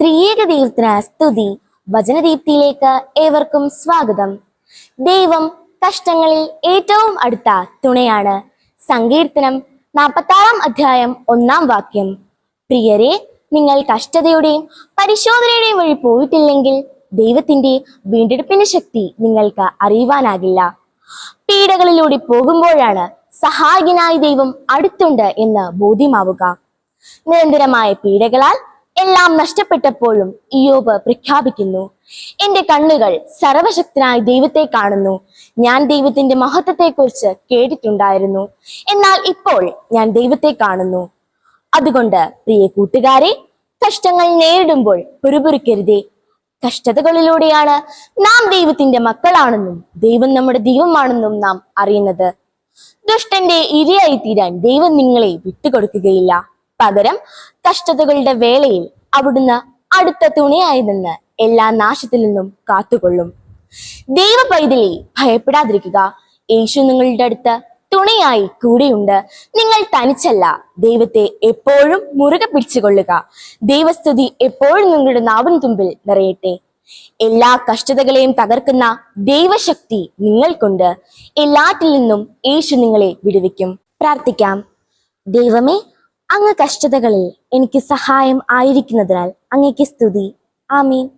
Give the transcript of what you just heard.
ത്രിയേക ദൈവത്തിന് സ്തുതി വചനദീപ്തിയിലേക്ക് ഏവർക്കും സ്വാഗതം. ദൈവം കഷ്ടങ്ങളിൽ ഏറ്റവും അടുത്ത തുണയാണ്. സങ്കീർത്തനം നാൽപ്പത്താറാം അധ്യായം ഒന്നാം വാക്യം. പ്രിയരെ നിങ്ങൾ കഷ്ടതയുടെയും പരിശോധനയുടെയും വഴി പോയിട്ടില്ലെങ്കിൽ ദൈവത്തിന്റെ വീണ്ടെടുപ്പിന്റെ ശക്തി നിങ്ങൾക്ക് അറിയുവാനാകില്ല. പീഡകളിലൂടെ പോകുമ്പോഴാണ് സഹായകനായ ദൈവം അടുത്തുണ്ട് എന്ന് ബോധ്യമാവുക. നിരന്തരമായ പീഡകളാൽ എല്ലാം നഷ്ടപ്പെട്ടപ്പോഴും ഇയോബ് പ്രഖ്യാപിക്കുന്നു. എന്റെ കണ്ണുകൾ സർവശക്തനായ ദൈവത്തെ കാണുന്നു. ഞാൻ ദൈവത്തിന്റെ മഹത്വത്തെക്കുറിച്ച് കേട്ടിട്ടുണ്ടായിരുന്നു. എന്നാൽ ഇപ്പോൾ ഞാൻ ദൈവത്തെ കാണുന്നു. അതുകൊണ്ട് പ്രിയ കൂട്ടുകാരെ കഷ്ടങ്ങൾ നേരിടുമ്പോൾ പിറുപിറുക്കരുതേ. കഷ്ടതകളിലൂടെയാണ് നാം ദൈവത്തിന്റെ മക്കളാണെന്നും ദൈവം നമ്മുടെ ദൈവമാണെന്നും നാം അറിയുന്നത്. ദുഷ്ടന്റെ ഇരയായി തീരാൻ ദൈവം നിങ്ങളെ വിട്ടുകൊടുക്കുകയില്ല. പകരം കഷ്ടതകളുടെ വേളയിൽ അവിടുന്ന് അടുത്ത തുണയായി നിന്ന് എല്ലാ നാശത്തിൽ നിന്നും കാത്തുകൊള്ളും. ദൈവ പൈതലെ ഭയപ്പെടാതിരിക്കുക. യേശു നിങ്ങളുടെ അടുത്ത് തുണയായി കൂടെയുണ്ട്. നിങ്ങൾ തനിച്ചല്ല. ദൈവത്തെ എപ്പോഴും മുറുകെ പിടിച്ചുകൊള്ളുക. ദൈവസ്തുതി എപ്പോഴും നിങ്ങളുടെ നാവിൻ തുമ്പിൽ നിറയട്ടെ. എല്ലാ കഷ്ടതകളെയും തകർക്കുന്ന ദൈവശക്തി നിങ്ങൾക്കുണ്ട്. എല്ലാറ്റിൽ നിന്നും യേശു നിങ്ങളെ വിടുവിക്കും. പ്രാർത്ഥിക്കാം. ദൈവമേ അങ്ങ് കഷ്ടതകളിൽ എനിക്ക് സഹായം ആയിരിക്കുന്നതിനാൽ അങ്ങേക്ക് സ്തുതി. ആമീൻ.